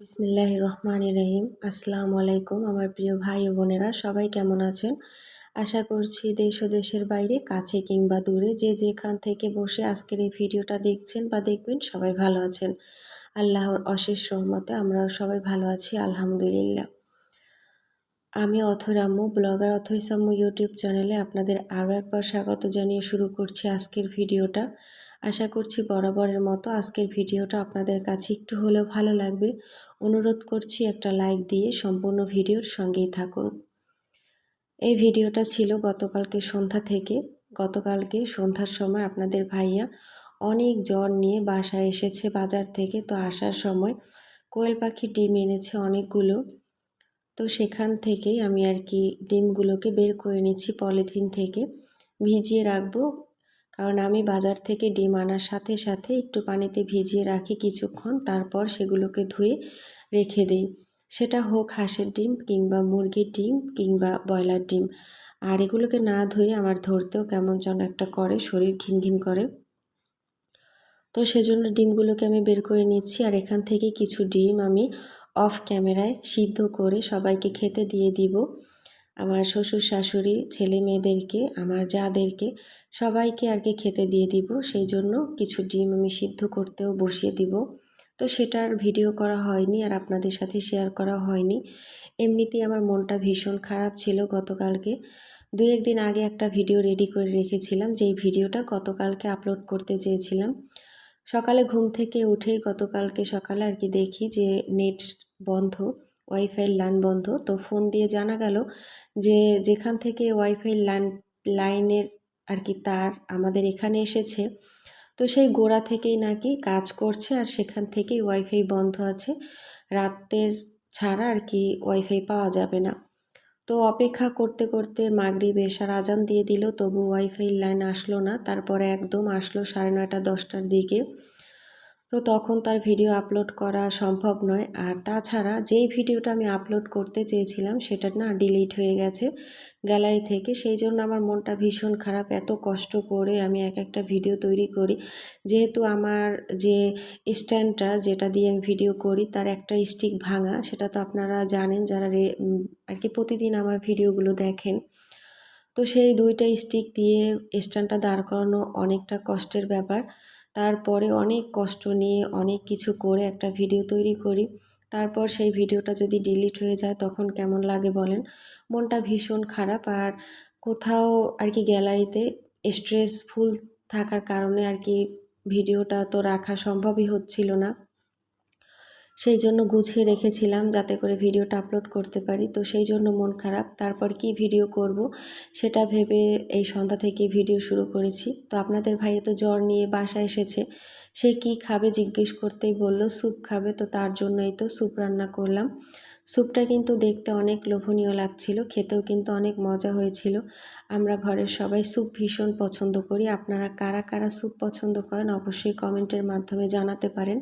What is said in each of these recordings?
বিসমিল্লাহ রহমান রহিম। আসসালামু আলাইকুম আমার প্রিয় ভাই ও বোনেরা, সবাই কেমন আছেন? আশা করছি দেশ ও দেশের বাইরে, কাছে কিংবা দূরে যে যেখান থেকে বসে আজকের এই ভিডিওটা দেখছেন বা দেখবেন, সবাই ভালো আছেন। আল্লাহর অশেষ রহমতে আমরাও সবাই ভালো আছি, আলহামদুলিল্লাহ। আমি অথরাম্মু ব্লগার অথইসাম্মু ইউটিউব চ্যানেলে আপনাদের আরও একবার স্বাগত জানিয়ে শুরু করছি আজকের ভিডিওটা। আশা করছি বরাবরের মতো আজকের ভিডিওটা আপনাদের কাছে একটু হলেও ভালো লাগবে। অনুরোধ করছি একটা লাইক দিয়ে সম্পূর্ণ ভিডিওর সঙ্গেই থাকুন। এই ভিডিওটা ছিল গতকালকে সন্ধ্যা থেকে। গতকালকে সন্ধ্যার সময় আপনাদের ভাইয়া অনেক জ্বর নিয়ে বাসায় এসেছে বাজার থেকে, তো আসার সময় কোয়েল পাখি ডিম এনেছে অনেকগুলো। তো সেখান থেকেই আমি আর কি ডিমগুলোকে বের করে নিচ্ছি পলিথিন থেকে। ভিজিয়ে রাখব। কারণ আমি বাজার থেকে ডিম আনার সাথে সাথে একটু পানিতে ভিজিয়ে রাখি কিছুক্ষণ, তারপর সেগুলোকে ধুয়ে রেখে দিই। সেটা হোক হাঁসের ডিম কিংবা মুরগির ডিম কিংবা ব্রয়লার ডিম। আর এগুলোকে না ধুয়ে আমার ধরতেও কেমন যেন একটা করে, শরীর ঘিন ঘিন করে। তো সেজন্য ডিমগুলোকে আমি বের করে নিচ্ছি আর এখান থেকে কিছু ডিম আমি অফ ক্যামেরায় সিদ্ধ করে সবাইকে খেতে দিয়ে দিব। আমার শ্বশুর, শাশুড়ি, ছেলে মেয়েদেরকে, আমার যাদেরকে সবাইকে আর কি খেতে দিয়ে দিব। সেই জন্য কিছু ডিম আমি সিদ্ধ করতেও বসিয়ে দিব। তো সেটার ভিডিও করা হয়নি আর আপনাদের সাথে শেয়ার করা হয়নি। এমনিতেই আমার মনটা ভীষণ খারাপ ছিল গতকালকে। দু একদিন আগে একটা ভিডিও রেডি করে রেখেছিলাম, যেই ভিডিওটা গতকালকে আপলোড করতে চেয়েছিলাম। সকালে ঘুম থেকে উঠেই গতকালকে সকালে আর কি দেখি যে নেট বন্ধ। ওয়াইফাই লাইন বন্ধ। তো ফোন দিয়ে জানা গেল যে যেখান থেকে ওয়াইফাই লাইন লাইনের আর কি তার আমাদের এখানে এসেছে, তো সেই গোড়া থেকেই নাকি কাজ করছে আর সেখান থেকেই ওয়াইফাই বন্ধ আছে। রাতের ছাড়া আর কি ওয়াইফাই পাওয়া যাবে না। তো অপেক্ষা করতে করতে মাগরি বেশার আজান দিয়ে দিল, তবু ওয়াইফাই লাইন আসলো না। তারপরে একদম আসলো সাড়ে নয়টা, দশটার দিকে। তো তখন তার ভিডিও আপলোড করা সম্ভব নয়। আর তাছাড়া যেই ভিডিওটা আমি আপলোড করতে চেয়েছিলাম, সেটা না ডিলিট হয়ে গেছে গ্যালারি থেকে। সেই জন্য আমার মনটা ভীষণ খারাপ, এত কষ্ট করে আমি এক একটা ভিডিও তৈরি করি। যেহেতু আমার যে স্ট্যান্ডটা, যেটা দিয়ে আমি ভিডিও করি, তার একটা স্টিক ভাঙা, সেটা তো আপনারা জানেন যারা আর কি প্রতিদিন আমার ভিডিওগুলো দেখেন। তো সেই দুইটা স্টিক দিয়ে স্ট্যান্ডটা দাঁড় করানো অনেকটা কষ্টের ব্যাপার। তারপরে অনেক কষ্ট নিয়ে অনেক কিছু করে একটা ভিডিও তৈরি করি। তারপর সেই ভিডিওটা যদি ডিলিট হয়ে যায়, তখন কেমন লাগে বলেন? মনটা ভীষণ খারাপ আর কোথাও আর কি গ্যালারিতে স্ট্রেসফুল থাকার কারণে আর কি ভিডিওটা তো রাখা সম্ভবই হচ্ছিল না। সেই জন্য গুছিয়ে রেখেছিলাম যাতে করে ভিডিওটা আপলোড করতে পারি। তো সেই জন্য মন খারাপ। তারপর কি ভিডিও করব সেটা ভেবে এই সন্ধ্যা থেকে ভিডিও শুরু করেছি। তো আপনাদের ভাইয়ে তো জ্বর নিয়ে বাসা এসেছে। সে কি খাবে জিজ্ঞেস করতেই বলল, স্যুপ খাবে। তো তার জন্যই তো স্যুপ রান্না করলাম। স্যুপটা কিন্তু দেখতে অনেক লোভনীয় লাগছিল। খেতেও কিন্তু অনেক মজা হয়েছিল। আমরা ঘরের সবাই স্যুপ ভীষণ পছন্দ করি। আপনারা কারা কারা স্যুপ পছন্দ করেন অবশ্যই কমেন্টের মাধ্যমে জানাতে পারেন।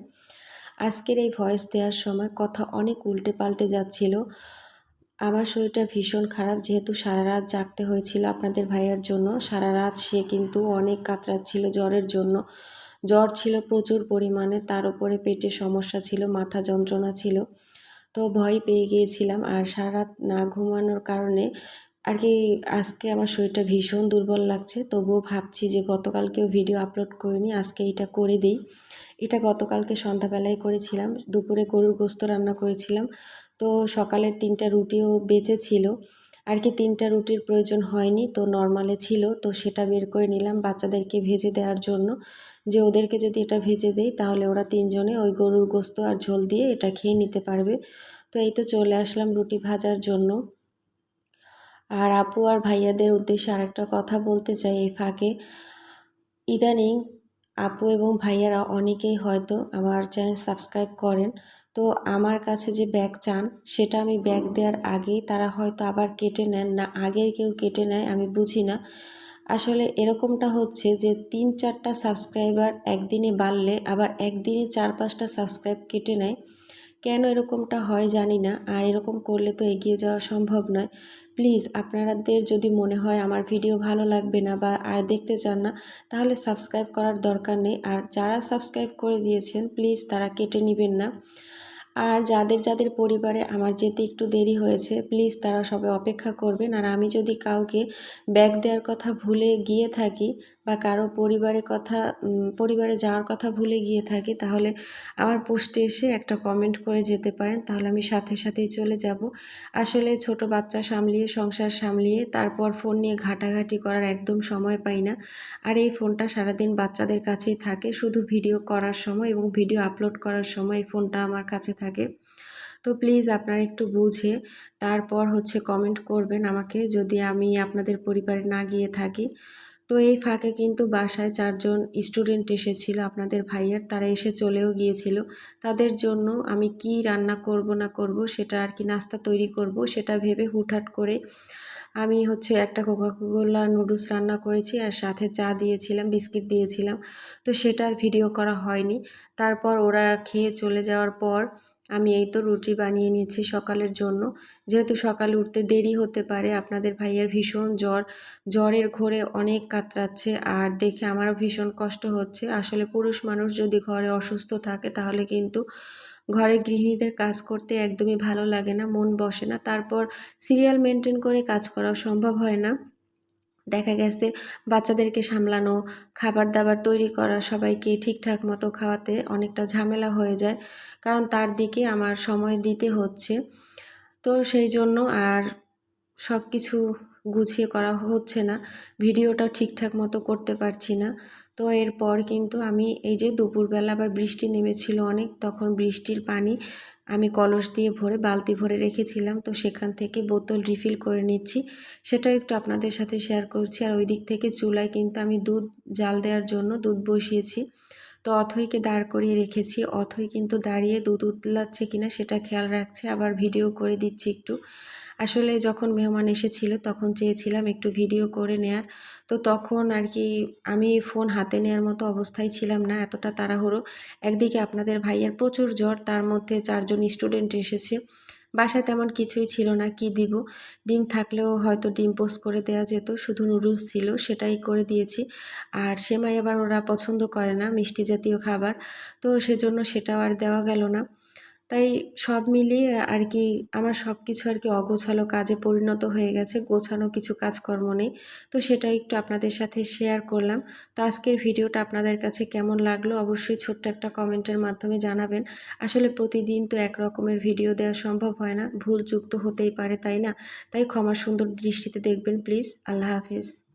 আজকের এই ভয়েস দেওয়ার সময় কথা অনেক উল্টে পাল্টে যাচ্ছিল। আমার শরীরটা ভীষণ খারাপ, যেহেতু সারা রাত জাগতে হয়েছিল আপনাদের ভাইয়ার জন্য। সারা রাত সে কিন্তু অনেক কাতরাচ্ছিল জ্বরের জন্য। জ্বর ছিল প্রচুর পরিমাণে, তার উপরে পেটে সমস্যা ছিল, মাথা যন্ত্রণা ছিল। তো ভয় পেয়ে গিয়েছিলাম আর সারা রাত না ঘুমানোর কারণে আর কি আজকে আমার শরীরটা ভীষণ দুর্বল লাগছে। তবুও ভাবছি যে গতকালকেও ভিডিও আপলোড করিনি, আজকে এটা করে দিই। এটা গতকালকে সন্ধ্যাবেলায় করেছিলাম। দুপুরে গরুর গোস্ত রান্না করেছিলাম। তো সকালের তিনটা রুটিও বেঁচে ছিল। আর কি তিনটা রুটির প্রয়োজন হয়নি, তো নর্মালে ছিল। তো সেটা বের করে নিলাম বাচ্চাদেরকে ভেজে দেওয়ার জন্য। যে ওদেরকে যদি এটা ভেজে দেই, তাহলে ওরা তিনজনে ওই গরুর গোস্ত আর ঝোল দিয়ে এটা খেয়ে নিতে পারবে। তো এই তো চলে আসলাম রুটি ভাজার জন্য। আর আপু আর ভাইয়াদের উদ্দেশ্যে আরেকটা কথা বলতে চাই এই ফাঁকে। ইদানিং আপু এবং ভাইয়ারা অনেকেই হয়তো আমার চ্যানেল সাবস্ক্রাইব করেন। তো আমার কাছে যে ব্যাগ চান, সেটা আমি ব্যাগ দেওয়ার আগেই তারা হয়তো আবার কেটে নেন না, আগের কেউ কেটে নেয়, আমি বুঝি না। আসলে এরকমটা হচ্ছে যে তিন চারটা সাবস্ক্রাইবার একদিনে বাড়লে আবার একদিনে চার পাঁচটা সাবস্ক্রাইব কেটে নেয়। কেন এরকমটা হয় জানি না, আর এরকম করলে তো এগিয়ে যাওয়া সম্ভব নয়। প্লিজ, আপনাদের যদি মনে হয় আমার ভিডিও ভালো লাগবে না বা আর দেখতে চান না, তাহলে সাবস্ক্রাইব করার দরকার নেই। আর যারা সাবস্ক্রাইব করে দিয়েছেন, প্লিজ তারা কেটে নেবেন না। আর যাদের যাদের পরিবারে আমার যেতে একটু দেরি হয়েছে, প্লিজ তারা সবাই অপেক্ষা করবেন। আর আমি যদি কাউকে ব্যাগ দেওয়ার কথা ভুলে গিয়ে থাকি বা কারও পরিবারের কথা পরিবারে যাওয়ার কথা ভুলে গিয়ে থাকি, তাহলে আমার পোস্টে এসে একটা কমেন্ট করে যেতে পারেন, তাহলে আমি সাথে সাথেই চলে যাব। আসলে ছোট বাচ্চা সামলিয়ে, সংসার সামলিয়ে, তারপর ফোন নিয়ে ঘাটাঘাটি করার একদম সময় পাই না। আর এই ফোনটা সারাদিন বাচ্চাদের কাছেই থাকে, শুধু ভিডিও করার সময় এবং ভিডিও আপলোড করার সময় এই ফোনটা আমার কাছে থাকে। তো প্লিজ আপনারা একটু বুঝে, তারপর হচ্ছে কমেন্ট করবেন আমাকে, যদি আমি আপনাদের পরিবারে না গিয়ে থাকি। তো এই ফাঁকে কিন্তু বাসায় চারজন স্টুডেন্ট এসেছিল, আপনাদের ভাইয়ার। তারা এসে চলেও গিয়েছিল। তাদের জন্য আমি কি রান্না করব না করব সেটা আর কি নাস্তা তৈরি করব সেটা ভেবে হুটহাট করে আমি হচ্ছে একটা কোকাকোলা নুডলস রান্না করেছি আর সাথে চা দিয়েছিলাম, বিস্কিট দিয়েছিলাম। তো সেটার ভিডিও করা হয়নি। তারপর ওরা খেয়ে চলে যাওয়ার পর আমি এই তো রুটি বানিয়ে নিয়েছি সকালের জন্য। যেহেতু সকালে উঠতে দেরি হতে পারে, আপনাদের ভাইয়ের ভীষণ জ্বর। জ্বরের ঘোরে অনেক কাতরাচ্ছে আর দেখে আমারও ভীষণ কষ্ট হচ্ছে। আসলে পুরুষ মানুষ যদি ঘরে অসুস্থ থাকে, তাহলে কিন্তু ঘরে গৃহিণীদের কাজ করতে একদমই ভালো লাগে না, মন বসে না। তারপর সিরিয়াল মেনটেন করে কাজ করাও সম্ভব হয় না। দেখা গেছে বাচ্চাদেরকে সামলানো খাবার দাবার তৈরি করা, সবাইকে ঠিকঠাক মতো খাওয়াতে অনেকটা ঝামেলা হয়ে যায়। কারণ তার দিকে আমার সময় দিতে হচ্ছে। তো সেই জন্য আর সব কিছু গুছিয়ে করা হচ্ছে না। ভিডিওটা ঠিকঠাক মতো করতে পারছি না। তো এরপর কিন্তু আমি এই যে দুপুরবেলা আবার বৃষ্টি নেমেছিল অনেক, তখন বৃষ্টির পানি আমি কলস দিয়ে ভরে বালতি ভরে রেখেছিলাম। তো সেখান থেকে বোতল রিফিল করে নিচ্ছি। সেটা একটু আপনাদের সাথে শেয়ার করছি। আর ওই দিক থেকে চুলায় কিন্তু আমি দুধ, জাল দেওয়ার জন্য দুধ বসিয়েছি। তো অথইকে দাঁড় করিয়ে রেখেছি। অথই কিন্তু দাঁড়িয়ে দুধ উতলাচ্ছে কিনা সেটা খেয়াল রাখছে। আবার ভিডিও করে দিচ্ছি একটু। আসলে যখন মেহমান এসেছিল তখন চেয়েছিলাম একটু ভিডিও করে নেয়ার। তো তখন আর কি আমি ফোন হাতে নেওয়ার মতো অবস্থায় ছিলাম না, এতটা তাড়াহুড়ো। একদিকে আপনাদের ভাইয়ের প্রচুর জ্বর, তার মধ্যে চারজন স্টুডেন্ট এসেছে। বাসায় তেমন কিছুই ছিল না, কি দিব? ডিম থাকলেও হয়তো ডিম পোস্ট করে দেওয়া যেত, শুধু নুডলস ছিল, সেটাই করে দিয়েছি। আর সেমাই আবার ওরা পছন্দ করে না, মিষ্টি জাতীয় খাবার। তো সেজন্য সেটাও আর দেওয়া গেল না। তাই সব মিলিয়ে আর কি আমার সব কিছু আর কি অগোছালো কাজে পরিণত হয়ে গেছে, গোছানো কিছু কাজকর্ম নেই। তো সেটা একটু আপনাদের সাথে শেয়ার করলাম। তো আজকের ভিডিওটা আপনাদের কাছে কেমন লাগল অবশ্যই ছোট্ট একটা কমেন্টের মাধ্যমে জানাবেন। আসলে প্রতিদিন তো এক রকমের ভিডিও দেওয়া সম্ভব হয় না, ভুল যুক্ত হতেই পারে, তাই না? তাই ক্ষমা সুন্দর দৃষ্টিতে দেখবেন, প্লিজ। আল্লাহ হাফিজ।